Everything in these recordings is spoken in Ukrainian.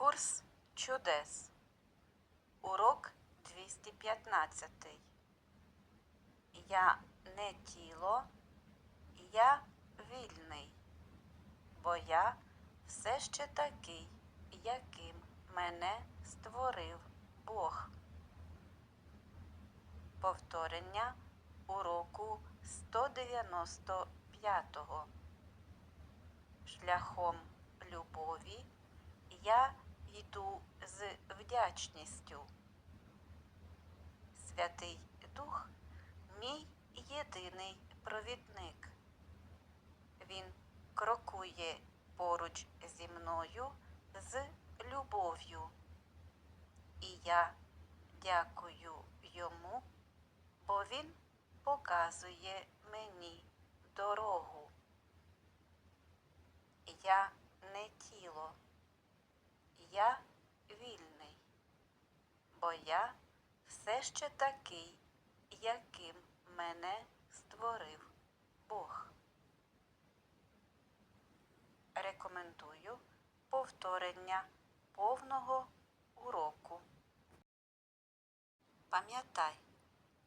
Курс чудес. Урок 215. Я не тіло, я вільний, бо я все ще такий, яким мене створив Бог. Повторення уроку 195. Шляхом любові я йду з вдячністю. Святий Дух мій єдиний провідник. Він крокує поруч зі мною з любов'ю. І я дякую йому, бо він показує мені дорогу. Я не тіло, я вільний, бо я все ще такий, яким мене створив Бог. Рекомендую повторення повного уроку. Пам'ятай,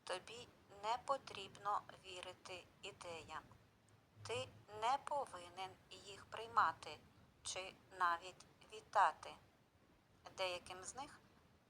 тобі не потрібно вірити ідеям. Ти не повинен їх приймати чи навіть вітати. Деяким з них